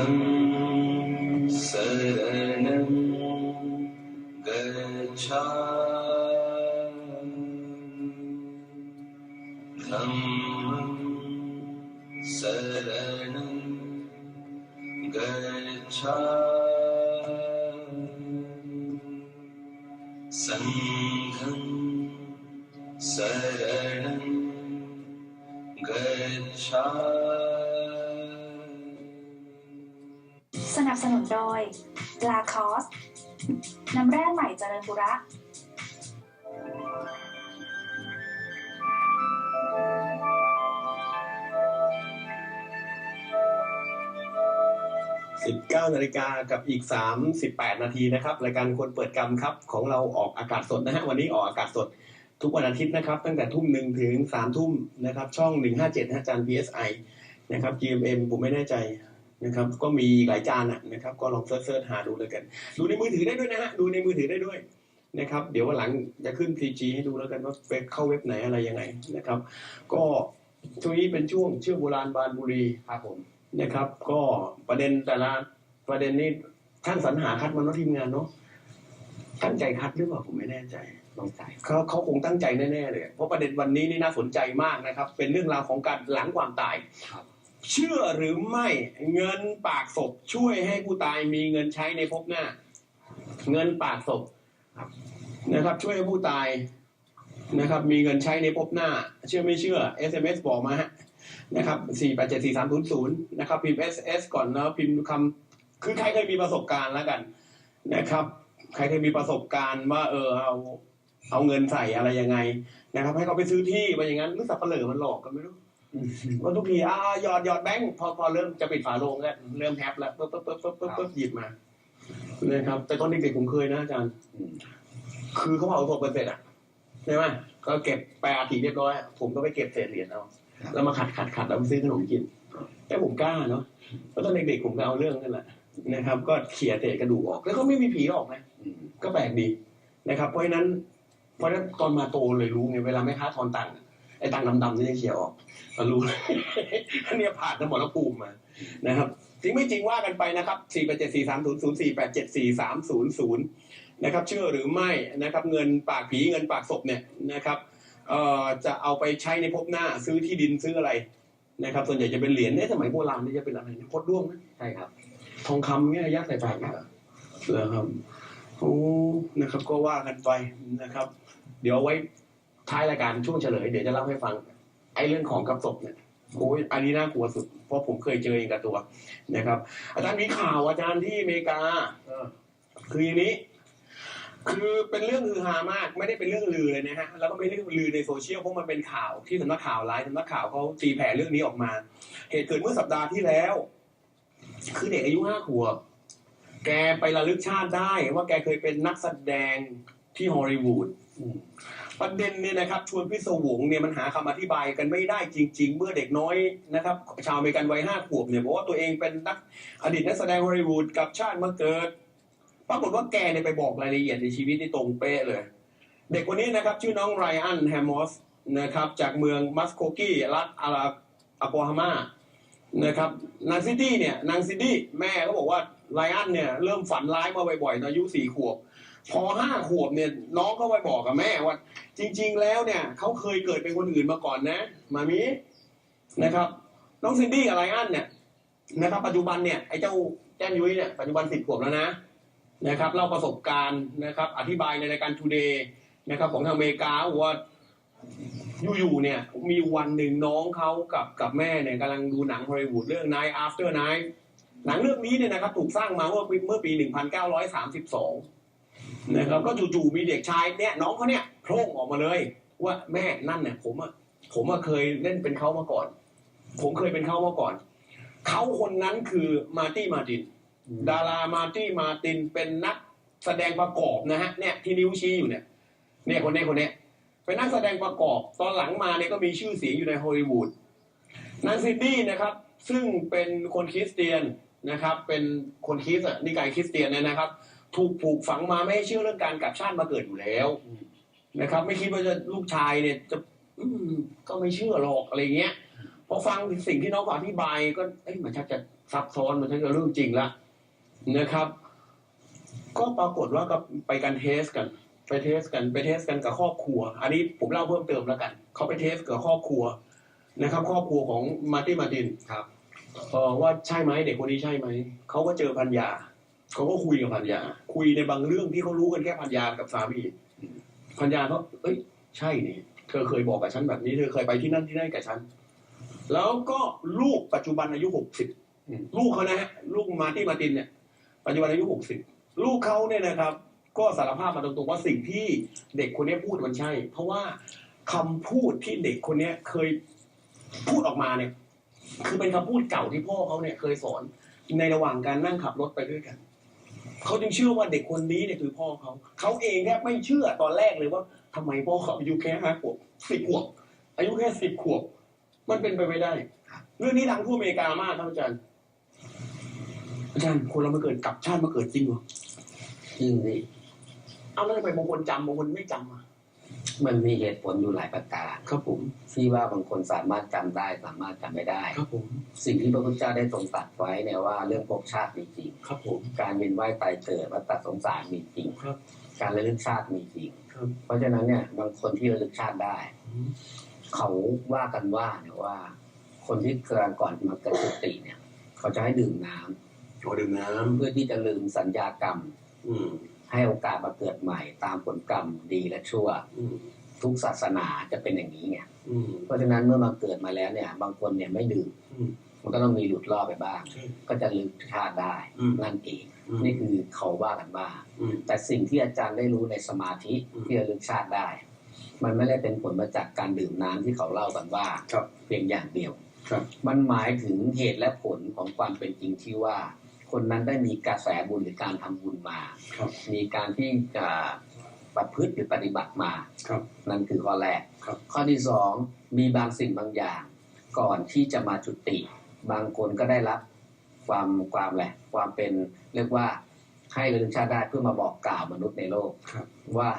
Hum. 19นาฬิกากับอีก 38 นาทีนะครับรายการคนเปิดกรรมครับของเราออกอากาศสดนะฮะวันนี้ออกอากาศสดทุกวันอาทิตย์นะครับ ตั้งแต่ทุ่มหนึ่งถึงสามทุ่มนะครับ ช่อง 157นะฮะจาน PSI นะครับ GMM ผมไม่แน่ใจนะครับ ก็มีหลายจานะนะครับ ก็ลองเซิร์ชหาดูเลยกัน ดูในมือถือได้ด้วยนะฮะดูในมือถือได้ด้วยนะครับ เดี๋ยววันหลังจะขึ้น 3G ให้ดูแล้วกันว่าเว็บเข้าเว็บไหนอะไรยังไงนะครับ ก็ช่วงนี้เป็นช่วงเชื่อโบราณบานบุรีครับผมนะครับ ก็ประเด็นแต่ละ ประเด็นนี้ท่านสรรหาคัดมาเนาะทีมงานเนาะตั้งใจคัดหรือเปล่าผมไม่แน่ใจลองใจเขาเขาคงตั้งใจแน่ๆเลยเพราะประเด็นวันนี้นี่น่าสนใจมากนะครับ เป็นเรื่องราวของการหลังความตายครับเชื่อหรือไม่เงินปากศพช่วยให้ผู้ตายมีเงินใช้ในภพหน้า เงินปากศพนะครับ ช่วยให้ผู้ตายนะครับ มีเงินใช้ในภพหน้า เชื่อไม่เชื่อ SMS บอกมาฮะนะครับสี่แปดเจ็ดสี่สามศูนย์ศูนย์นะครับพิมพ์ SS ก่อนแล้วพิมพ์คำ คือใครเคยมีประสบการณ์แล้วกันนะครับ ใครเคยมีประสบการณ์ว่าเออเอาเอาเงินใส่อะไรยังไงนะครับ ให้เขาไปซื้อที่ว่าอย่างนั้นหรือสับเปลือมันหลอกกันไม่รู้ว่าทุกทีอ่าหยอดหยอดแบงค์พอพอเริ่มจะปิดฝาโลงแล้วเริ่มแฮปแล้วปุ๊บปุ๊บปุ๊บปุ๊บปุ๊บปุ๊บหยิบมานะครับ แต่ตอนเด็กๆผมเคยนะอาจารย์ คือเขาเผาศพไปเสร็จอะใช่ไหมก็เก็บไปอาทิเรียบร้อยผมก็ไปเก็บเศษเหรียญเอาแล้วมาขัดขัดขัดแล้วไปซื้อขนมกินแต่ผมกล้าเนาะเพราะตอนเด็กๆผมก็เอาเรื่องนั่นแหละ นะครับ ก็เขี่ยเศษกระดูกออก แล้วก็ไม่มีผีออกนะอืมก็แปลกดีนะครับ เพราะฉะนั้นเพราะฉะนั้นตอนมาโตเลยรู้ไงเวลาแม่ค้าทอนตังค์อะไอ้ตังค์ดำๆนี่จะเขี่ยออกเรารู้อันเนี้ยผ่านสมรภูมิมานะครับจริงไม่จริงว่ากันไปนะครับ 4 8 7 4 3 0 0 4 8 7 4 3 0 0 นะครับ เชื่อหรือไม่นะครับ เงินปากผีเงินปากศพเนี่ยนะครับเอ่อจะเอาไปใช้ในภพหน้าซื้อที่ดินซื้ออะไรนะครับ ส่วนใหญ่จะเป็นเหรียญเนี่ยสมัยโบราณนี่จะเป็นอะไรนะพดด้วงนะใช่ครับ ทองคำเนี่ยยัดใส่ปากเนี่ยเหรอครับโอ้นะครับก็ว่ากันไปนะครับ เดี๋ยวไว้ท้ายรายการช่วงเฉลยเดี๋ยวจะเล่าให้ฟัง ไอ้เรื่องของกับศพเนี่ยโอ้ยอันนี้น่ากลัวสุด เพราะผมเคยเจอเองกับตัวนะครับ อาจารย์มีข่าวอาจารย์ที่อเมริกาคืออย่างนี้ คือเป็นเรื่องฮือฮามาก ไม่ได้เป็นเรื่องลือเลยนะฮะแล้วก็ไม่ได้ลือในโซเชียลเพราะมันเป็นข่าวที่สำนักข่าวไลน์สำนักข่าวเขาตีแผ่เรื่องนี้ออกมา เหตุเกิดเมื่อสัปดาห์ที่แล้ว คือเด็กอายุห้าขวบ แกไประลึกชาติได้ว่าแกเคยเป็นนักแสดงที่ฮอลลีวูดประเด็นเนี่ยนะครับชวนพิศวงเนี่ยมันหาคำอธิบายกันไม่ได้จริง ๆ เมื่อเด็กน้อยนะครับ ชาวอเมริกันวัยห้าขวบเนี่ยบอกว่าตัวเองเป็นนักอดีตนักแสดงฮอลลีวูดกับชาติมาเกิด ปรากฏว่าแกเนี่ยไปบอกรายละเอียดในชีวิตที่ตรงเป๊ะเลย เด็กคนนี้นะครับ ชื่อน้องไรอันแฮมมอสนะครับ จากเมืองมัสโคกี้รัฐอาราอาโกฮามา นะครับนางซิตี้เนี่ยนางซิตี้แม่เขาบอกว่าไรอันเนี่ยเริ่มฝันร้ายมาบ่อยๆตอนอายุสี่ขวบ พอห้าขวบเนี่ยน้องก็ไปบอกกับแม่ว่า จริง ๆ แล้วเนี่ยเขาเคยเกิดเป็นคนอื่นมาก่อนนะ มามีนะครับ น้องซินดี้กับไรอันเนี่ยนะครับ ปัจจุบันเนี่ยไอ้เจ้าแจ้นยุ้ยเนี่ยปัจจุบันสิบขวบแล้วนะนะครับเล่าประสบการณ์นะครับ อธิบายในรายการ Today นะครับของทางอเมริกาว่า อยู่ๆเนี่ยมีวันหนึ่งน้องเขากับกับแม่เนี่ยกำลังดูหนังฮอลลีวูดเรื่อง Night After Night หนังเรื่องนี้เนี่ยนะครับถูกสร้างมาเมื่อปีเมื่อปี 1932 นะครับก็จู่ๆมีเด็กชายเนี่ยน้องเขาเนี่ยโผล่ออกมาเลย ว่าแม่นั่นเนี่ยผมอะผมอะเคยเล่นเป็นเขามาก่อน ผมเคยเป็นเขามาก่อน เขาคนนั้นคือมาร์ตี้มาติน ดารามาร์ตี้มาตินเป็นนักแสดงประกอบนะฮะเนี่ยที่นิ้วชี้อยู่เนี่ยเนี่ยคนเนี้ยคนเนี้ย เป็นนักแสดงประกอบ ตอนหลังมาเนี่ยก็มีชื่อเสียงอยู่ในฮอลลีวูดนางซินดี้นะครับ ซึ่งเป็นคนคริสเตียนนะครับ เป็นคนคริสต์อะนิกายคริสเตียนเนี่ยนะครับ ถูกปลูกฝังมาไม่ให้เชื่อเรื่องการกลับชาติมาเกิดอยู่แล้วนะครับ ไม่คิดว่าจะลูกชายเนี่ยจะอืก็ไม่เชื่อหรอกอะไรเงี้ยพอฟังสิ่งที่น้องเขาอธิบายก็เอ้ยมันชักจะซับซ้อนมันช่กับเรื่องจริงละนะครับ ก็ปรากฏว่าก็ไปกันเทสกัน ไปเทสกันไปเทสกันกับครอบครัว อันนี้ผมเล่าเพิ่มเติมแล้วกัน เขาไปเทสกับครอบครัวนะครับ ครอบครัวของมาร์ตี้มาร์ตินครับเออว่าใช่ไหมเด็กคนนี้ใช่ไหมเขาก็เจอพันยาเขาก็คุยกับพันยา คุยในบางเรื่องที่เขารู้กันแค่พันยากับสามีพันยาก็เอ้ย ใช่นี่เธอเคยบอกกับฉันแบบนี้เธอเคยไปที่นั่นที่นั่นกับฉันแล้วก็ลูกปัจจุบันอายุหกสิบอืมลูกเขานะฮะลูกมาร์ตี้มาร์ตินเนี่ย ปัจจุบันอายุหกสิบลูกเขาเนี่ยนะครับ ก็สารภาพมาตรงๆว่าสิ่งที่เด็กคนนี้พูดมันใช่ เพราะว่าคำพูดที่เด็กคนนี้เคยพูดออกมาเนี่ย คือเป็นคำพูดเก่าที่พ่อเขาเนี่ยเคยสอนในระหว่างการนั่งขับรถไปด้วยกันเขาจึงเชื่อว่าเด็กคนนี้เนี่ยคือพ่อเขาเขาเองแทบไม่เชื่อตอนแรกเลยว่าทำไมพ่อเขาอายุแค่ห้าขวบสิบขวบอายุแค่สิบขวบ มันเป็นไปไม่ได้ เรื่องนี้ดังทั่วอเมริกามากครับอาจารย์อาจารย์คนเรามาเกิดกลับชาติมาเกิดจริงเหรอจริงสิ เอาแล้วทำไมบางคนจำบางคนไม่จำอะมันมีเหตุผลอยู่หลายประการครับผมที่ว่าบางคนสามารถจำได้สามารถจำไม่ได้ ครับผมสิ่งที่พระพุทธเจ้าได้ทรงตรัสไว้เนี่ยว่าเรื่องภพชาติมีจริง ครับผมการเวียนว่ายตายเกิดวัฏฏะสงสารมีจริง ครับการระลึกชาติมีจริง ครับเพราะฉะนั้นเนี่ยบางคนที่ระลึกชาติได้เขาว่ากันว่าเนี่ยว่า คนที่เกิดก่อนมาเกิดสติเนี่ย เขาจะให้ดื่มน้ำโอ้ดื่มน้เพื่อที่จะลืมสัญญากรรมำอืม ให้โอกาสมาเกิดใหม่ ตามผลกรรมดีและชั่วอืมทุกศาสนาจะเป็นอย่างนี้ไงอืมเพราะฉะนั้นเมื่อมาเกิดมาแล้วเนี่ย บางคนเนี่ยไม่ดื่มอืมมันก็ต้องมีหลุดรอดไปบ้างใช่ก็จะลืมชาติได้อืมนั่นเองอืมนี่คือเขาว่ากันว่าอืมแต่สิ่งที่อาจารย์ได้รู้ในสมาธิอืมที่ระลึกชาติได้ มันไม่ได้เป็นผลมาจากการดื่มน้ำที่เขาเล่ากันว่าครับเพียงอย่างเดียวครับมันหมายถึงเหตุและผลของความเป็นจริงที่ว่า คนนั้นได้มีกระแสบุญหรือการทำบุญมาครับมีการที่จะประพฤติหรือปฏิบัติมาครับนั่นคือข้อแรกครับข้อที่สองมีบางสิ่งบางอย่าง ก่อนที่จะมาจุติ บางคนก็ได้รับความความแหละไรความเป็นเรียกว่าให้ระลึกชาติได้เพื่อมาบอกกล่าวมนุษย์ในโลกครับว่า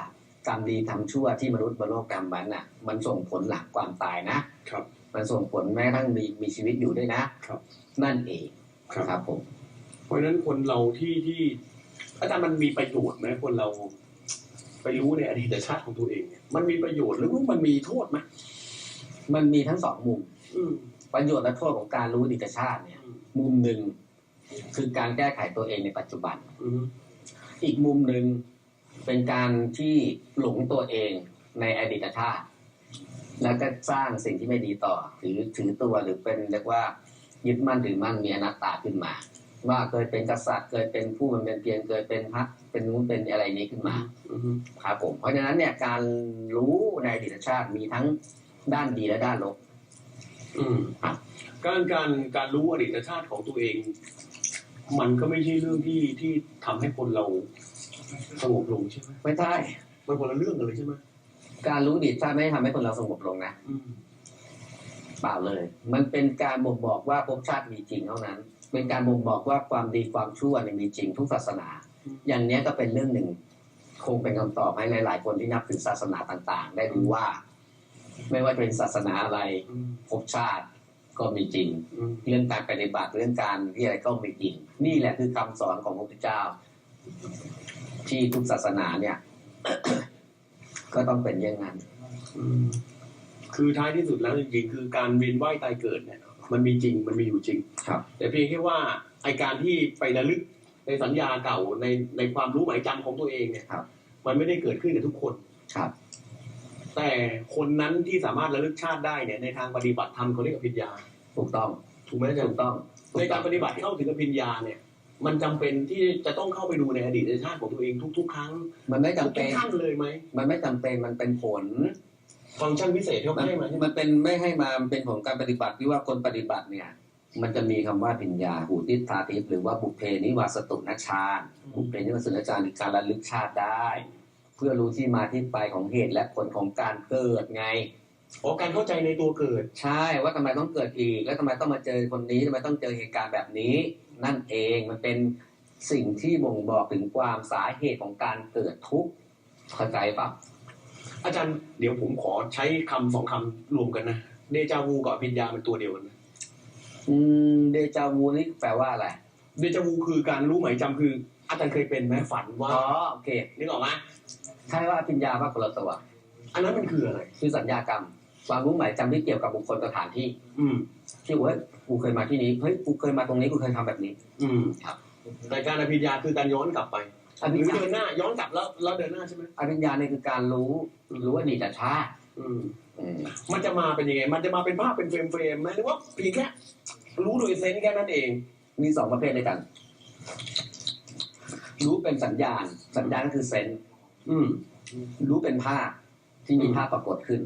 กรรมดีทำชั่วที่มนุษย์บนโลกกรรมมันน่ะ มันส่งผลหลังความตายนะครับ มันส่งผลแม้กระทั่งมีมีชีวิตอยู่ด้วยนะครับ นั่นเองครับครับผมเพ ราะฉะนั้นคนเราที่ที่อาจารย์มันมีประโยชน์ไหมคนเรา ไปรู้ในอดีตชาติของตัวเองเนี่ยมันมีประโยชน์หรือว่ามันมีโทษไหมมันมีทั้งสองมุมอืมประโยชน์และโทษของการรู้อดีตชาติเนี่ยอืมมุมหนึ่งคือการแก้ไขตัวเองในปัจจุบัน อืมอีกมุมหนึ่งเป็นการที่หลงตัวเองในอดีตชาติ แล้วก็สร้างสิ่งที่ไม่ดีต่อ ถือถือตัวหรือเป็นเรียกว่ายึดมั่นถือมั่นมีอนัตตาขึ้นมา ว่าเคยเป็นกษัตริย์เคยเป็นผู้มันเป็นเพียงเคยเป็นพระเป็นนู้นเป็นอะไรนี้ขึ้นมาอืมครับผมเพราะฉะนั้นเนี่ยการรู้ในอดีตชาติมีทั้งด้านดีและด้านลบอืมครับการการการรู้อดีตชาติของตัวเอง มันก็ไม่ใช่เรื่องที่ที่ทำให้คนเราสงบลงใช่ไหมไม่ใช่มันคนละเรื่องกันเลยใช่ไหมการรู้อดีตชาติไม่ได้ทำให้คนเราสงบลงนะอืมเปล่าเลย มันเป็นการบ่งบอกว่าภพชาติมีจริงเท่านั้น เป็นการบ่งบอกว่าความดีความชั่วเนี่ยมีจริงทุกศาสนา อย่างเนี้ยก็เป็นเรื่องหนึ่ง คงเป็นคำตอบให้หลาย ๆ คนที่นับถือศาสนาต่าง ๆ ได้รู้ว่า ไม่ว่าจะเป็นศาสนาอะไรอืมภพชาติก็มีจริงอืมเรื่องการปฏิบัติเรื่องการที่อะไรก็มีจริง นี่แหละคือคำสอนของพระพุทธเจ้า ที่ทุกศาสนาเนี่ย ก็ต้องเป็นอย่างนั้นอืมคือท้ายที่สุดแล้วจริงๆคือการเวียนว่ายตายเกิดเนี่ย มันมีจริงมันมีอยู่จริง ครับ แต่เพียงแค่ว่าไอการที่ไประลึกในสัญญาเก่าในในความรู้หมายจำของตัวเองเนี่ยครับ มันไม่ได้เกิดขึ้นกับทุกคน ครับ แต่คนนั้นที่สามารถระลึกชาติได้เนี่ยในทางปฏิบัติธรรมเขาเรียกว่าพิญญาถูกต้อง ถูกไหมอาจารถูย์กต้องถูในกต้กาอรงปฏิบัติที่เข้าถึงกับพิญญาเนี่ย มันจำเป็นที่จะต้องเข้าไปดูในอดีตชาติของตัวเองทุก ๆ ครั้ง มันไม่ทุจำกเป็นท่านเลยไหมมันไม่จำเป็นมันเป็นผล ฟังก์ชันพิเศษที่เขามันให้มาใช่ไหมมันเป็นไม่ให้มามันเป็นของการปฏิบัติที่ว่าคนปฏิบัติเนี่ย มันจะมีคำว่าปัญญาหูทิฏฐาทิพย์หรือว่าบุพเพนิวาสตุนชาญบุพเพนิวาสตุนชาญหรือการระลึกชาติได้ เพื่อรู้ที่มาที่ไปของเหตุและผลของการเกิดไงอ๋อการเข้าใจในตัวเกิด ใช่ว่าทำไมต้องเกิดอีก แล้วทำไมต้องมาเจอคนนี้ทำไมต้องเจอเหตุการณ์แบบนี้ นั่นเองมันเป็นสิ่งที่บ่งบอกถึงความสาเหตุของการเกิดทุกข์เข้าใจปะ อาจารย์เดี๋ยวผมขอใช้คำสองคำรวมกันนะเดจาวูกับอภิญญาเป็นตัวเดียวกันนะอืมเดจาวูนี่แปลว่าอะไรเดจาวูคือการรู้หมายจำคือ อาจารย์เคยเป็นไหมฝันว่าอ๋อโอเคนึกออกไหมใช่ว่าอภิญญาว่าคนละตัวอันนั้นมันคืออะไรคือสัญญากรรมความรู้หมายจำที่เกี่ยวกับบุคคลสถานที่ อืมที่ว่ากูเคยมาที่นี้เฮ้ยกูเคยมาตรงนี้กูเคยทำแบบนี้ อืมครับแต่การอภิญญาคือการย้อนกลับไป อหภิรืญอญาเดินหน้า ย้อนกลับแล้วแล้วเดินหน้าใช่ไหมอภิญญาเนี่ยคือการรู้รู้อดีตชาติอืมอืมมันจะมาเป็นยังไง มันจะมาเป็นภาพเป็นเฟรมเฟรมๆไหมหรือว่าเพียงแค่รู้โดยเซนส์แค่นั้นเอง มีสองประเภทด้วยกัน รู้เป็นสัญญาณ สัญญาณก็คือเซนส์อืม รู้เป็นภาพที่มีภาพปรากฏขึ้น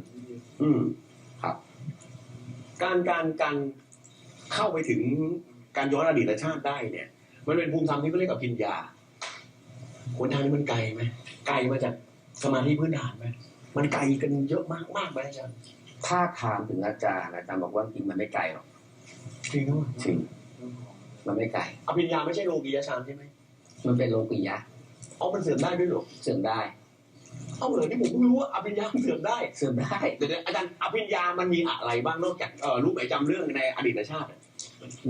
อืมครับ การการการเข้าไปถึงการย้อนอดีตชาติได้เนี่ย มันเป็นภูมิธรรมที่เขาเรียกกับพิญญา หนทางนี้มันไกลไหมไกลมาจากสมาธิพื้นฐานไหมมันไกลกันเยอะมากมากไหมอาจารย์ถ้าถามถึงอาจารย์อาจารย์บอกว่าจริงมันไม่ไกลหรอกจริงหรือเปล่าจริงมันไม่ไกลอภิญญาไม่ใช่โลกียฌานใช่ไหมมันเป็นโลกุยะเอามันเสื่อมได้ด้วยเหรอเสื่อมได้เอาเหรอที่ผมเพิ่งรู้ว่าอภิญญามันเสื่อมได้เสื่อมได้เดี๋ยวๆอาจารย์อภิญญามันมีอะไรบ้างนอกจากเอ่อรู้หมายจำเรื่องในอดีตชาติอะ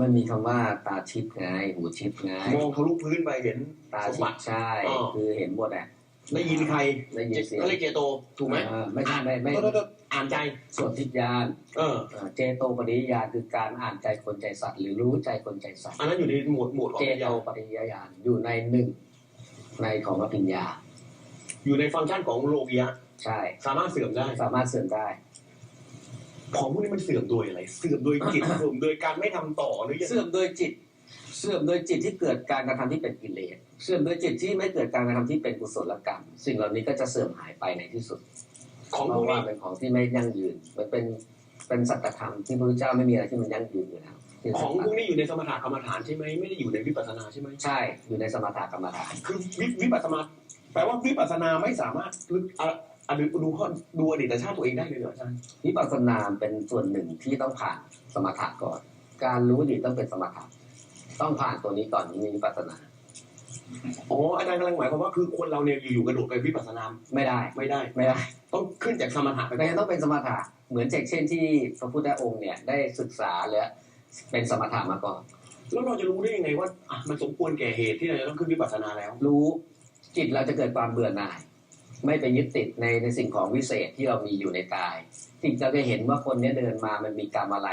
มันมีคำว่าตาชิดไงหูชิดไงมองทะลุพื้นไปเห็นตาสมชิบัดติ ใช่ อ๋อ คือเห็นหมดอะ ได้ยินใครได้ยินเสียงเขาเรียกเจโตถูกไหมเออไม่ใช่ไม่ไม่ โทษโทษอ่านใจ ส่วนทิฏยานเออ เอ่อเจโตปริยญาณคือการอ่านใจคนใจสัตว์หรือรู้ใจคนใจสัตว์อันนั้นอยู่ในหมวดหมวดของเจอภิญโตญาปริยญาณอยู่ในหนึ่งในของอภิญญา อยู่ในฟังก์ชันของโลกียะใช่ สามารถเสื่อมได้ สามารถเสื่อมได้ ของพวกนี้มันเสื่อมโดยอะไร เสื่อมโดยจิต เสื่อมโดยการไม่ทำต่อหรือยังเสื่อมโดยจิต เสื่อมโดยจิตที่เกิดการกระทำที่เป็นกิเลส เสื่อมโดยจิตที่ไม่เกิดการกระทำที่เป็นกุศลกรรม สิ่งเหล่านี้ก็จะเสื่อมหายไปในที่สุด ของเพพวราะกว่านี้เป็นของที่ไม่ยั่งยืน มันเป็นเป็นสัจธรรมที่พระพุทธเจ้าไม่มีอะไรที่มันยั่งยืนอยู่แล้วที่ของพวกนี้อยู่ในสมถะกรรมฐานใช่ไหมไม่ได้อยู่ในวิปัสสนาใช่ไหมใช่ อยู่ในสมถกรรมฐาน คือวิวิปัสสนาแปลว่าวิปัสสนาไม่สามารถลึก อะอะดูดูข้อดูอดีตชาติตัวเองได้เลยเหรออาจารย์วิปัสสนาเป็นส่วนหนึ่งที่ต้องผ่านสมถะก่อน การรู้อดีตต้องเป็นสมถะต้องผ่านตัวนี้ก่อนถึงมีวิปัสสนา อ๋ออาจารย์กำลังหมายความว่าคือคนเราเนี่ยอยู่ๆกระโดดไปวิปัสสนาไม่ได้ ไม่ได้ไม่ได้ ต้องขึ้นจากสมถะไปแต่ยังต้องเป็นสมถะเหมือนเช่นที่พระพุทธองค์เนี่ยได้ศึกษาและเป็นสมถะมาก่อนแล้วเราจะรู้ได้ยังไงว่าอะมันสมควรแก่เหตุที่เราจะต้องขึ้นวิปัสสนาแล้ว รู้จิตเราจะเกิดความเบื่อหน่าย ไม่ไปยึดติดในในสิ่งของวิเศษที่เรามีอยู่ในกายจิตเราจะเห็นว่าคนเนี้ยเดินมามันมีกรรมอะไร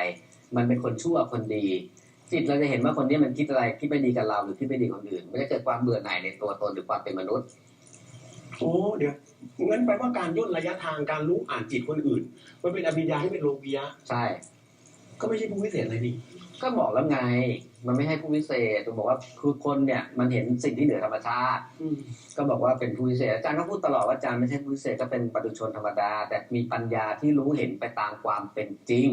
มันเป็นคนชั่วคนดี จิตเราจะเห็นว่าคนเนี้ยมันคิดอะไรคิดไม่ดีกับเราหรือคิดไม่ดีกับคนอื่นมันจะเกิดความเบื่อหน่ายในตัวตนหรือความเป็นมนุษย์โอ้เดี๋ยวงั้นแปลว่าการย่นระยะทางการรู้อ่านจิตคนอื่น มันเป็นอภิญญาที่เป็นโลกียะใช่ ก็ไม่ใช่ผู้วิเศษอะไรนี่ ก็บอกแล้วไง มันไม่ให้ผู้วิเศษตัวบอกว่าคือคนเนี่ย มันเห็นสิ่งที่เหนือธรรมชาติ อืมก็บอกว่าเป็นผู้วิเศษ อาจารย์ก็พูดตลอดว่าอาจารย์ไม่ใช่ผู้วิเศษก็เป็นปุถุชนธรรมดา แต่มีปัญญาที่รู้เห็นไปตามความเป็นจริง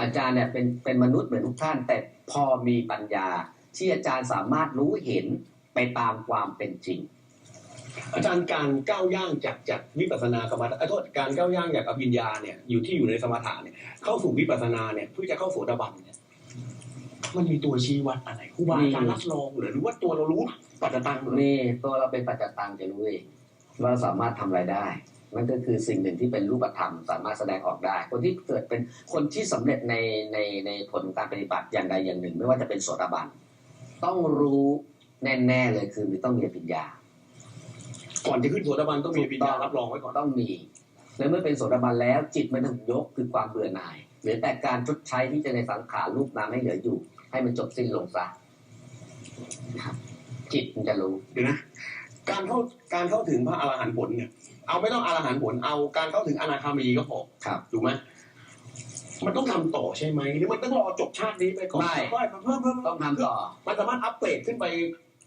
อาจารย์เนี่ยเป็นเป็นมนุษย์เหมือนทุกท่าน แต่พอมีปัญญา ที่อาจารย์สามารถรู้เห็นไปตามความเป็นจริง อาจารย์การก้าวย่างจากจากวิปัสสนากรรมฐานเอ้ยโทษการก้าวย่างจากอภิญญาเนี่ยอยู่ที่อยู่ในสมถะเนี่ยเข้าสู่วิปัสสนาเนี่ยเพื่อจะเข้าโสดาบันเนี่ย มันมีตัวชี้วัดอะไรครูบาอาจารย์รับรองเหรือหรือว่าตัวเรารู้ปัจจตังเหรือนี่ตัวเราเป็นปัจจตังจะรู้เองว่าเราสามารถทำอะไรได้มันก็คือสิ่งหนึ่งที่เป็นรูปธรรม สามารถแสดงออกได้ คนที่เกิดเป็นคนที่สำเร็จในในในผลของการปฏิบัติอย่างใดอย่างหนึ่ง ไม่ว่าจะเป็นโสดาบันต้องรู้แน่ๆเลยคือต้องมีปัญญา ก่อนจะขึ้นโสดาบันต้องมีอภิญญารับรองไว้ก่อนต้องมีแล้วเมื่อเป็นโสดาบันแล้วจิตมันถึงยกคือความเบื่อหน่ายเหลือแต่การชดใช้ที่จะในสังขารรูปนามให้เหลืออยู่ ให้มันจบสิ้นลงซะครับจิตมันจะรู้เดี๋ยวนะการเข้าการเข้าถึงพระอรหันต์ผลเนี่ย เอาไม่ต้องอรหันต์ผลเอาการเข้าถึงอนาคามีก็พอครับถูกไหมมันต้องทำต่อใช่ไหมหรือมันต้องรอจบชาตินี้ไปก่อนไม่ค่อยมาเพิ่มเพิ่มต้องทำต่อมันสามารถอัปเกรดขึ้นไป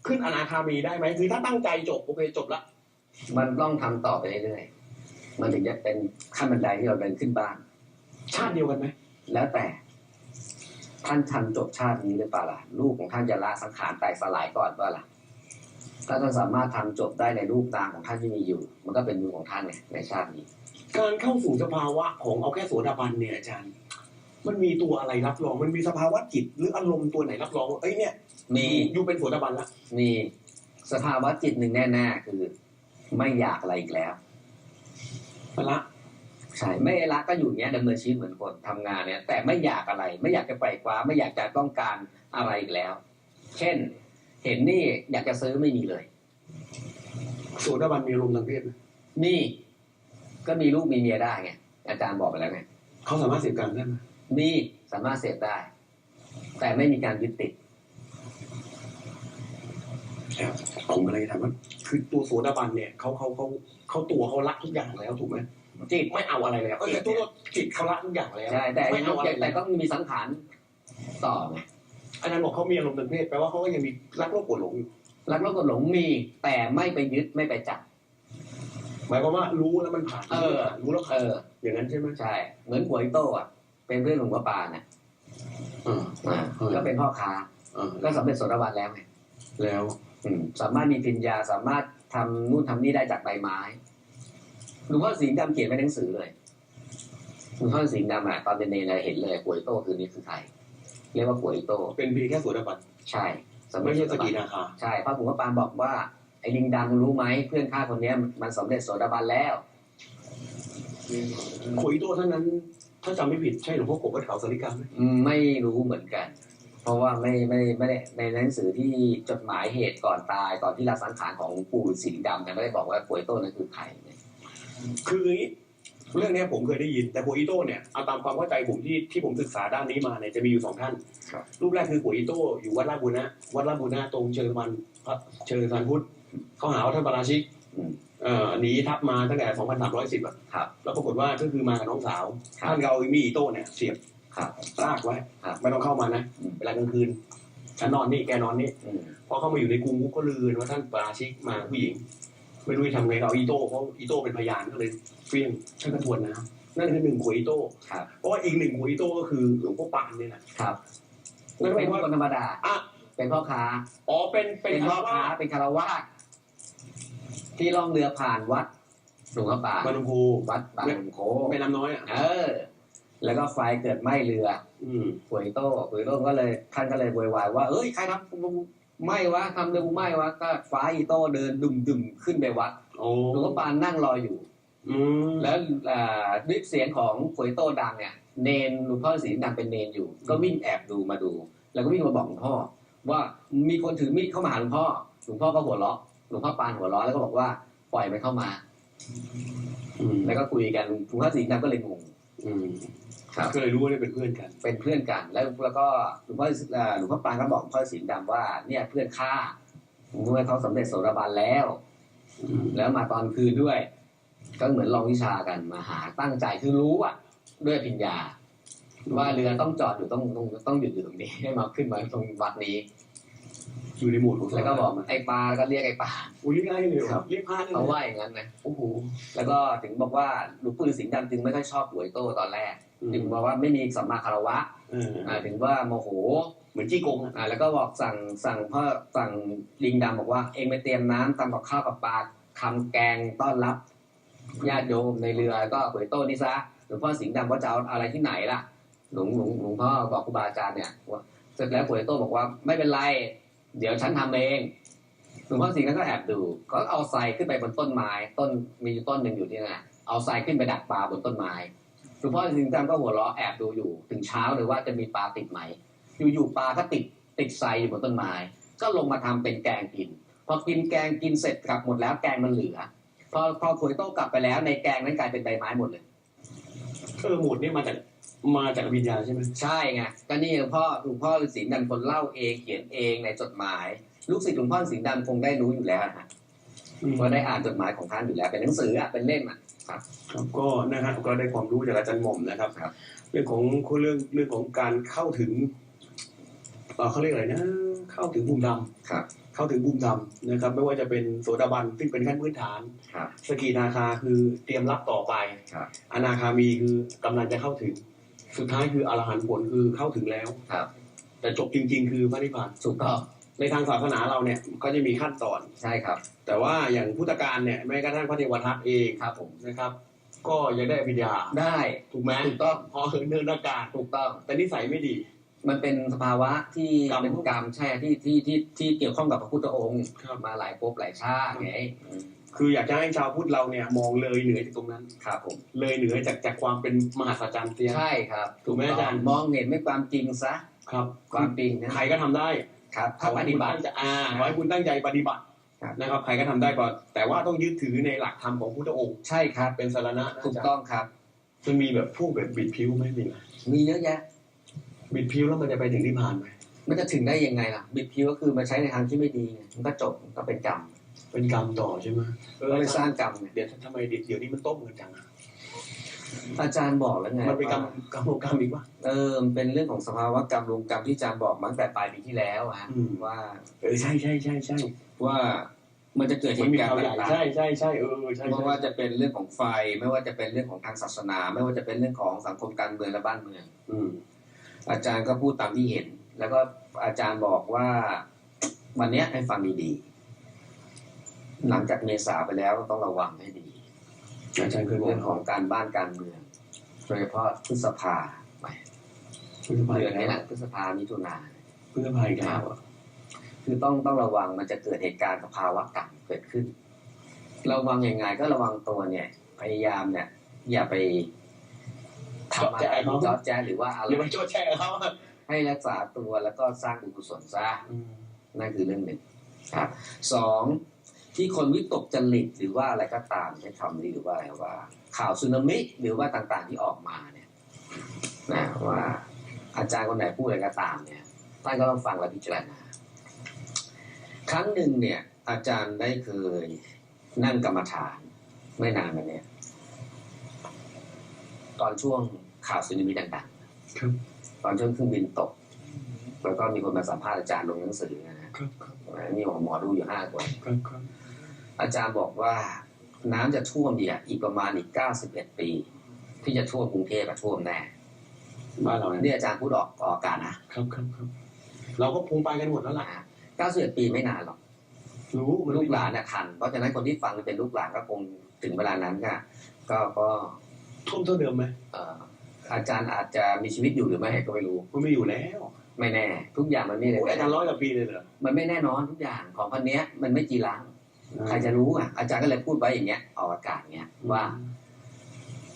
ขึ้นอนาคามีได้ไหมคือถ้าตั้งใจจบโอเคจบละมันต้องทำต่อไปเรื่อยๆมันถึงจะเป็นขั้นบันไดที่เราเดินขึ้นบ้านชาติเดียวกันไหมแล้วแต่ ท่านทันจบชาตินี้หรือเปล่าล่ะลูกของท่านจะละสังขารแตกสลายก่อนเปล่าล่ะถ้าท่านสามารถทำจบได้ในรูปนามของท่านที่มีอยู่ มันก็เป็นมือของท่านเนี่ยในชาตินี้ การเข้าสู่สภาวะของเอาแค่โสดาบันเนี่ยอาจารย์ มันมีตัวอะไรรับรอง มันมีสภาวะจิตหรืออารมณ์ตัวไหนรับรองว่าเอ้ยเนี่ย มีอยู่เป็นโสดาบันละมีสภาวะจิตหนึ่งแน่ๆคือ ไม่อยากอะไรอีกแล้วมาละ ใช่ไม่รักก็อยู่อย่างเงี้ยดำเนินชีวิตเหมือนคนทำงานเนี่ยแต่ไม่อยากอะไร ไม่อยากจะไปคว้าไม่อยากจะต้องการอะไรอีกแล้ว เช่น เห็นนี่อยากจะซื้อไม่มีเลยโสดาบันมีอารมณ์ทางเพศไหมมีก็มีลูกมีเมียได้ไงอาจารย์บอกไปแล้วไงเขาสามารถเสพการได้ไหมมีสามารถเสพได้ แต่ไม่มีการยึดติดผมอะไรถามว่าคือตัวโสดาบันเนี่ยเขาเขาเขาเขาตัวเขาละทุกอย่างแล้วถูกไหม จิตไม่เอาอะไรแล้วเออตัวจิตเขาละทุกอย่างแล้วใช่แต่ไม่เอาอะไรแต่แล้วต้องมีสังขารต่อไงอาจารย์บอกเขามีอารมณ์ทางเพศแปลว่าเขาก็ยังมีรักโลภโกรธหลงอยู่รักโลภโกรธหลงมี แต่ไม่ไปยึดไม่ไปจับหมายความว่ารู้แล้วมันผ่านเออ รู้แล้วเอผ่านออย่างนั้นใช่ไหมใช่ เหมือนหัวไอโต้อะเป็นเพื่อนของหัวปลาน่ะเอออ่าก็เป็นพ่อค้าเออก็สำเร็จโสดาบันแล้วไงแล้วอืมสามารถมีปัญญาสามารถทำนู่นทำนี่ได้จากใบไม้ห ลวงพ่อสิงห์ดำเขียนไว้ในหนังสือเลยหลวงพ่อสิงห์ดำอะตอนเป็นเนรเห็นเลยหัวไอโต้คือนี่คือใครเรียกว่าหัวไอโต้เป็นเพียงแค่โสดาบันใช่สำเร็ไม่จใช่โสสดาบักินนาคาใช่พระผมก็ปานบอกว่าไอ้ลิงดำรู้ไหมเพื่อนข้าคนเนี้ยมันสำเร็จโสดาบันแล้วขุยตัวท่านนั้น ถ้าจำไม่ผิดใช่หลวงพ่อกบวัดเขาสาริกาไหมอืมไม่รู้เหมือนกัน เพราะว่าไม่ไม่ไม่ได้ในหนังสือที่จดหมายเหตุก่อนตายก่อนที่ลาสังขารของปู่สิงห์ดำเนี่ยไม่ได้บอกว่าป่วยโต้นั้นคือใครเนี่ย คืออย่างนี้เรื่องเนี้ยผมเคยได้ยินแต่หัวอีโต้เนี่ยเอาตามความเข้าใจผมที่ที่ผมศึกษาด้านนี้มาเนี่ยจะมีอยู่สองท่านครับ รูปแรกคือหัวอีโต้อยู่วัดลาดบุญนะวัดลาดบุญนะตรงเชิงมันพระเชิงสันพุทธเขาหาว่าท่านปาราชิกอืม เอ่อหนีทัพมาตั้งแต่ 2310อะครับ แล้วปรากฏว่าก็คือมากับน้องสาวครับ ท่านก็เอามีดอิโต้เนี่ยเสียบครับ ลากไว้ครับไม่ต้องเข้ามานะอืม เวลากลางคืนฉันนอนนี่แกนอนนี่อืมพอเข้ามาอยู่ในกรุงปุ๊บก็ลือกันว่าท่านปาราชิกมาผู้หญิง ไม่รู้จะทำไงก็เอาอีโต้เพราะอีโต้เป็นพยานก็เลยเฟี้ยงท่านกระทวนน้ำนั่นคือหนึ่งขวดอีโต้ครับเพราะว่าอีกหนึ่งขวดอีโต้ก็คือหลวงพ่อปานเนี่ยนะครับนั่นเป็นคนธรรมดาอะเป็นพ่อค้าอ๋อเป็นเป็เป็นนพ่อคำว่าค้าเป็นคารวาสที่ล่องเรือผ่านวัดหลวงพ่อป่าบรรพภูวัดบางลำโคแม่น้ำน้อยอะเออ แล้วก็ไฟเกิดไหม้เรือ อืมป่วยโต้ป่วยโต้ก็เลยท่านก็เลยโวยวายว่าเอ้ยใครทำ ไหม้วะทำเรือกูไหม้วะก็ฟ้าอีโต้เดินดุมดุมๆขึ้นไปวัดโอ้หลวงพ่อปานนั่งรออยู่อืมแล้วอ่าด้วยเสียงของป่วยโต้ดังเนี่ย เนนหลวงพ่อศรีดังเป็นเนนอยู่ ก็วิ่งแอบดูมาดู แล้วก็วิ่งมาบอกหลวงพ่อ ว่ามีคนถือมีดเข้ามาหาหลวงพ่อหลวงพ่อก็หัวเราะหลวงพ่อปานหัวเราะแล้วก็บอกว่าปล่อยมันเข้ามาอืมแล้วก็คุยกันหลวงพ่อศรีดังก็เลยงงอืม ครับ ก็เลยรู้ว่าได้เป็นเพื่อนกัน เป็นเพื่อนกัน แล้วแล้วก็หลวงพ่อเอ่อหลวงพ่อปานก็บอกหลวงพ่อศรีดำว่าเนี่ยเพื่อนข้าเมื่อเขาสำเร็จโสดาบันแล้วอืมแล้วมาตอนคืนด้วย ก็เหมือนลองวิชากันมาหาตั้งใจคือรู้อะ ด้วยปัญญาว่าเรือต้องจอดอยู่ต้องต้องต้องหยุดอยู่ตรงนี้ให้มาขึ้นมาตรงวัดนี้ อยู่ในหมู่ของแล้วก็บอกไอ้ปลาก็เรียกไอ้ปลา อุ้ยเรียกง่ายเลยเหรอครับ เรียกพลาดเลยเขาเหรอว่าอย่างนั้นนะโอ้โหแล้วก็ถึงบอกว่าหลวงปู่ฤาษีดำจึงไม่ค่อยชอบหวยโต้ตอนแรกอืมจึงบอกว่าไม่มีสัมมาคารวะเอออ่าถึงว่าโมโห เหมือนจี้กงอะ อ่าแล้วก็บอกสั่งสั่งพ่อสั่งลิงดำบอกว่าเองไปเตรียมน้ำทำกับข้าวกับปลาทำแกงต้อนรับญาติโยมในเรือก็เผยโต้นี่ซะหลวงพ่อสิงห์ดำว่าจะเอาอะไรที่ไหนล่ะหลวงหลวงหลวงพ่อบอกครูบาอาจารย์เนี่ยว่าเสร็จแล้วเผยโต้บอกว่าไม่เป็นไร เดี๋ยวฉันทำเองหลวงพ่อสิงห์นั้นก็แอบดู ก็เอาทรายขึ้นไปบนต้นไม้ ต้นมีอยู่ต้นหนึ่งอยู่ที่นั่นเอาทรายขึ้นไปดักปลาบนต้นไม้หลวงพ่อสิงห์ดำก็หัวเราะแอบดูอยู่ ถึงเช้าเลยว่าจะมีปลาติดไหม อยู่ๆปลาก็ติดติดไซอยู่บนต้นไม้ ก็ลงมาทำเป็นแกงกิน พอกินแกงกินเสร็จกลับหมดแล้วแกงมันเหลือ พอพอขวยโต้กลับไปแล้วในแกงนั้นกลายเป็นใบไม้หมดเลยเออหมดนี่มาจาก มาจากวิญญาณใช่ไหมใช่ไงก็นี่หลวงพ่อหลวงพ่อฤาษีดำคนเล่าเองเขียนเองในจดหมาย ลูกศิษย์หลวงพ่อฤาษีดำคงได้รู้อยู่แล้วนะฮะเพราะได้อ่านจดหมายของท่านอยู่แล้วเป็นหนังสืออะเป็นเล่มอะครับก็นะฮะก็ได้ความรู้จากอาจารย์หม่อมนะครับครับ เรื่องของเรื่องเรื่องของการเข้าถึงเอ่อเขาเรียกอะไรนะ เข้าถึงภูมิธรรมครับ เข้าถึงภูมิธรรมนะครับ ไม่ว่าจะเป็นโสดาบันซึ่งเป็นขั้นพื้นฐาน ครับ สกีนาคาคือเตรียมรับต่อไปครับอนาคามีคือกำลังจะเข้าถึง สุดท้ายคืออรหันต์ผลคือเข้าถึงแล้ว ครับ แต่จบจริง ๆ คือพระนิพพานถูกต้องในทางศาสนาเราเนี่ยก็จะมีขั้นตอน ใช่ครับ แต่ว่าอย่างพุทธการเนี่ยแม้กระทั่งพระเทวทัตเองครับผมนะครับ ก็ยังได้อภิญญาได้ถูกไหมถูกต้องพอเหินเดินอากาศถูกต้อง แต่นิสัยไม่ดี มันเป็นสภาวะที่กรรมเป็นกรรมใช่ที่ที่ที่ที่เกี่ยวข้องกับพระพุทธองค์ครับมาหลายภพหลายชาติไง คืออยากจะให้ชาวพุทธเราเนี่ยมองเลยเหนือจากตรงนั้นครับผมเลยเหนือจากจากความเป็นมหัศจรรย์เสียใช่ครับถูกไหมอาจารย์มองเห็นไม่ความจริงซะครับความจริงนะใครก็ทำได้ครับถ้าปฏิบัติขอให้คุณตั้งใจอ่าขอให้คุณตั้งใจปฏิบัติครับนะครับใครก็ทำได้ก็แต่ว่าต้องยึดถือในหลักธรรมของพุทธองค์ใช่ครับเป็นสารณะนะถูกอาจารย์ต้องครับมันมีแบบพวกแบบบิดผิวไหมมีไหมมีเยอะแยะบิดผิวแล้วมันจะไปถึงนิพพานไหมมันจะถึงได้ยังไงล่ะบิดพิวก็คือมาใช้ในทางที่ไม่ดีไงมันก็จบมันก็เป็นกรรม เป็นกรรมต่อใช่ไหมเออก็ไปอาสจาร้ารงย์กรรมไงเดี๋ยวทำไมเดี๋ยวนี้มันต้มกันจังอะอาจารย์บอกแล้วไงมันเป็นกรรมว่ากรรมของกรรมอีกวะเออมันเป็นเรื่องของสภาวะกรรมรวมกรรมที่อาจารย์บอกมาตั้งแต่ปลายปีที่แล้วอะฮะอืมว่า เออใช่ใช่ใช่ใช่ว่ามันจะเกิดเหมันตุมีการณ์ข่าวใหญ่ต่างใช่ใช่ใช่เออใช่ๆไม่ว่าจะเป็นเรื่องของไฟ ไม่ว่าจะเป็นเรื่องของทางศาสนา ไม่ว่าจะเป็นเรื่องของสังคมการเมืองและบ้านเมือง อืม อาจารย์ก็พูดตามที่เห็น แล้วก็อาจารย์บอกว่า วันเนี้ยให้ฟังดีๆ หลังจากเมษาไปแล้วต้องระวังให้ดีอาจารย์เคยบอกเรื่องของการบ้านการเมืองโดยเฉพาะพฤษภาไปพฤษภาเดือีอนกนี้แล้วแหละพฤษภามิถุนาพฤษภาอีกแล้วอะคือต้องต้องระวังมันจะเกิดเหตุการณ์สภาวะกรรมเกิดขึ้น ระวังยังไงก็ระวังตัวเนี่ย พยายามเนี่ย อย่าไปทำอะไรจอดแจ้หรือว่าอะไรอย่าไปโจดแช่เขาอะให้รักษาตัวแล้วก็สร้างบุญกุศลซะอืมนั่นคือเรื่องหนึ่งครับสอง ที่คนวิตกจริตหรือว่าอะไรก็ตามใช้คำนี้หรือว่าอะไรว่าข่าวสึนามิหรือว่าต่างๆที่ออกมาเนี่ยนะว่าอาจารย์คนไหนพูดอะไรก็ตามเนี่ยท่านก็ต้องฟังและพิจารณา ครั้งหนึ่งเนี่ย อาจารย์ได้เคยนั่งกรรมฐานไม่นานมาเนี่ยตอนช่วงข่าวสึนามิต่างครับๆตอนช่วงเครื่องบินตก แล้วก็มีคนมาสัมภาษณ์อาจารย์ลงหนังสือนะฮะครับครับนี่ของหมอดูอยู่ห้าคนครับครับ อาจารย์บอกว่าน้ำจะท่วมเนี่ยอีกประมาณอีกเก้าสิบเอ็ดปี ที่จะท่วมกรุงเทพอะท่วมแน่บ้านเราเนี่ยนี่อาจารย์พูดออกออกอากาศนะครับครับครับเราก็คงไปกันหมดแล้วล่ะเก้าสิบเอ็ดปีไม่นานหรอกรู้มันลูกหลานน่ะทัน เพราะฉะนั้นคนที่ฟังเป็นลูกหลานก็คงถึงเวลานั้นก็ก็ก็ท่วมเท่าเดิมไหมเอ่ออาจารย์อาจจะมีชีวิตอยู่หรือไม่ก็ไม่รู้มันไม่อยู่แล้ว ไม่แน่ ทุกอย่างมันไม่แน่โอ้ยอาจารย์ร้อยกว่าปีเลยเหรอมันไม่แน่นอนทุกอย่างของพันเนี้ยมันไม่จีรัง ใครจะรู้อะอาจารย์ก็เลยพูดไว้อย่างเงี้ยออกอากาศเงี้ยว่า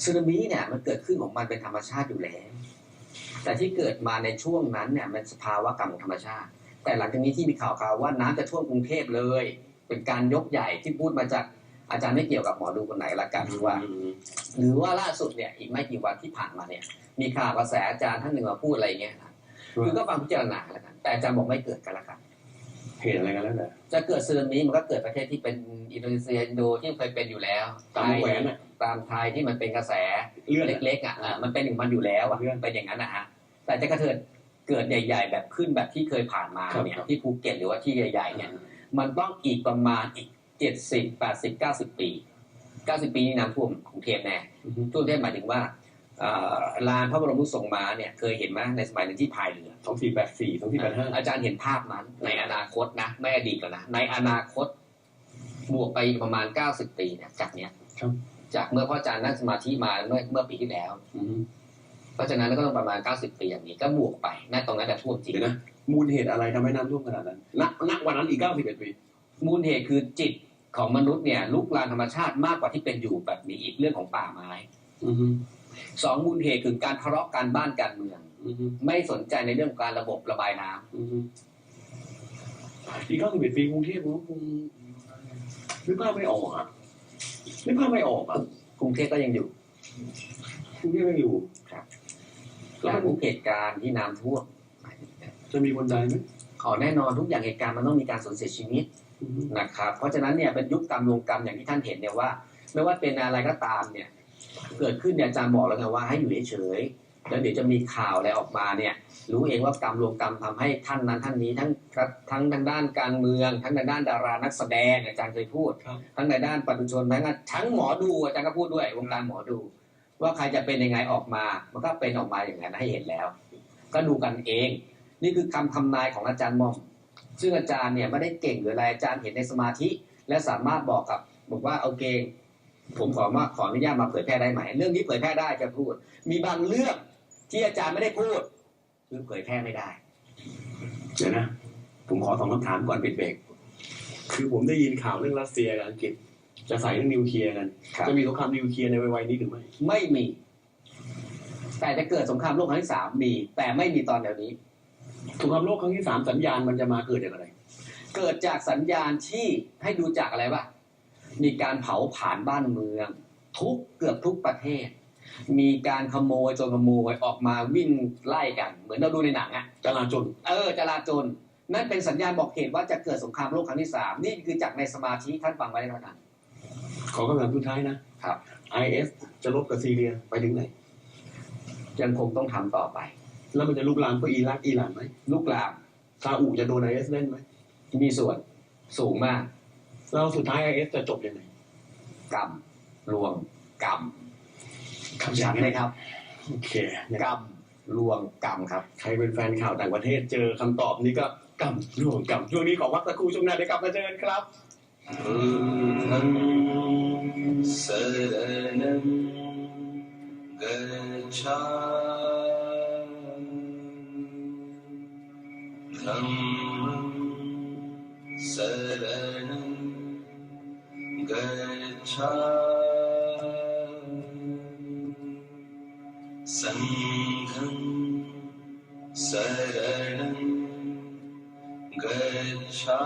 สึนามิเนี่ย มันเกิดขึ้นของมันเป็นธรรมชาติอยู่แล้ว แต่ที่เกิดมาในช่วงนั้นเนี่ย มันสภาวะกรรมของธรรมชาติ แต่หลังจากนี้ที่มีข่าวข่าวว่าน้ำจะท่วมกรุงเทพเลย เป็นการยกใหญ่ที่พูดมาจากอาจารย์ไม่เกี่ยวกับหมอดูคนไหนละกันว่า หรือว่าล่าสุดเนี่ย อีกไม่กี่วันที่ผ่านมาเนี่ย มีข่าวกระแสอาจารย์ท่านหนึ่งมาพูดอะไรอย่างเงี้ยนะคือก็ฟังพิจารณาแล้วกันแต่อาจารย์บอกไม่เกิดกันละกัน เหตุอะไรกันแล้วเนี่ยจะเกิดสึนามิมันก็เกิดประเทศที่เป็นอินโดนีเซียอินโดที่เคยเป็นอยู่แล้วตามแหวนอะตามไทยที่มันเป็นกระแสเลื่อนอะเล็กๆอะอะมันเป็นของมันอยู่แล้วอะเรื่องเป็นอย่างนั้นนะฮะแต่จะกระเทิดเกิดใหญ่ ๆ แบบขึ้นแบบที่เคยผ่านมาครับเนี่ยครับที่ภูเก็ตหรือว่าที่ใหญ่ๆเนี่ยมันต้องอีกประมาณอีกเจ็ดสิบแปดสิบเก้าสิบปีเก้าสิบปีนี่น้ำท่วมกรุงเทพแน่อือฮึท่วมเทพหมายถึงว่าเอ่อ ลานพระบรมรูปทรงม้าเนี่ยเคยเห็นไหมในสมัยหนึ่งที่พายเรือสองสี่แปดสี่สองสี่แปดห้าอาจารย์เห็นภาพนั้น ในอนาคตนะไม่อดีตแล้วนะในอนาคตบวกไปประมาณเก้าสิบปีเนี่ยจากเนี้ยครับจากเมื่อพ่ออาจารย์นั่งสมาธิมาเมื่อเมื่อปีที่แล้วอือฮึเพราะฉะนั้นก็ต้องประมาณ90ปีอย่างนี้ก็บวกไปนั่นตรงนั้นจะท่วมจริงเดี๋ยวนะมูลเหตุอะไรทำให้น้ำท่วมขนาดนั้นณณวันนั้นอีกเก้าสิบเอ็ดปีมูลเหตุคือจิตของมนุษย์เนี่ยลุกลานธรรมชาติมากกว่าที่เป็นอยู่แบบนี้อีกเรื่องของป่าไม้ อือฮึ สองมูลเหตุคือการทะเลาะการบ้านการเมืองอือฮึไม่สนใจในเรื่องการระบบระบายน้ำอือฮึอีกเก้าสิบเอ็ดปีกรุงเทพมันก็คงนึกภาพไม่ออกอะนึกภาพไม่ออกอะกรุงเทพก็ยังอยู่กรุงเทพไม่อยู่หลังทุกเหตุการณ์ที่น้ำท่วมจะมีคนใดไหมขอแน่นอนทุกอย่างเหตุการณ์มันต้องมีการสูญเสียชีวิตอือฮึนะครับ เพราะฉะนั้นเนี่ยเป็นยุคกรรมลวงกรรมอย่างที่ท่านเห็นเนี่ยว่า ไม่ว่าเป็นอะไรก็ตามเนี่ย เกิดขึ้นเนี่ยอาจารย์บอกแล้วไงว่าให้อยู่เฉยๆแล้วเดี๋ยวจะมีข่าวอะไรออกมาเนี่ย รู้เองว่ากรรมลวงกรรมทำให้ท่านนั้นท่านนี้ทั้งทั้งทางด้านการเมือง ทั้งทางด้านดารานักแสดงอาจารย์เคยพูดครับทั้งในด้านปฏิชนทั้งทั้งหมอดูอาจารย์ก็พูดด้วยวงการหมอดู ว่าใครจะเป็นยังไงออกมา มันก็เป็นออกมาอย่างนั้นให้เห็นแล้ว ก็ดูกันเอง นี่คือคำทำนายของอาจารย์มอมซึ่งอาจารย์เนี่ยไม่ได้เก่งหรืออะไรอาจารย์เห็นในสมาธิ และสามารถบอกกับบอกว่าโอเค ผมขอมาขออนุญาตมาเผยแพร่ได้ไหม เรื่องนี้เผยแพร่ได้จะพูด มีบางเรื่องที่อาจารย์ไม่ได้พูดคือเผยแพร่ไม่ได้เดี๋ยวนะผมขอสองคำถามก่อนปิดเบรกคือผมได้ยินข่าวเรื่องรัสเซียกับอังกฤษ จะใส่เรื่องนิวเคลียร์กันครับจะมีสงครามนิวเคลียร์ในวัยๆนี้หรือไม่ไม่มี แต่จะเกิดสงครามโลกครั้งที่สามมี แต่ไม่มีตอนเดี๋ยวนี้สงครามโลกครั้งที่สามสัญญาณมันจะมาเกิดจากอะไร เกิดจากสัญญาณที่ให้ดูจากอะไรบ้าง มีการเผาผ่านบ้านเมือง ทุกเกือบทุกประเทศ มีการขโมยโจรขโมยออกมาวิ่งไล่กัน เหมือนเราดูในหนังอะจลาจลเออจราจนนั่นเป็นสัญญาณบอกเหตุว่าจะเกิดสงครามโลกครั้งที่สามนี่คือจากในสมาธิท่านฟังไว้เท่านั้นขอคำถามสุดท้ายนะครับ IS จะลบกับซีเรียไปถึงไหนยังคงต้องทำต่อไป แล้วมันจะลุกลามไปอิรักอิหร่านไหมลุกลามซาอุจะโดน IS เล่นไหมมีส่วนสูงมาก แล้วสุดท้าย IS จะจบยังไง กรรมรวมกรรม คำ ชั ชั ด ด ไหม เลย ครับ โอเคนะ กรรมรวมกรรมครับ ใครเป็นแฟนข่าวต่างประเทศเจอคำตอบนี้ก็กำร่วงกำช่วงนี้ขอพักสักครู่ช่วงหน้าเดี๋ยวกลับมาเจอกันครับ बुद्धं शरणं गच्छामि धम्मं शरणं गच्छा। सिंह शरण गच्छा।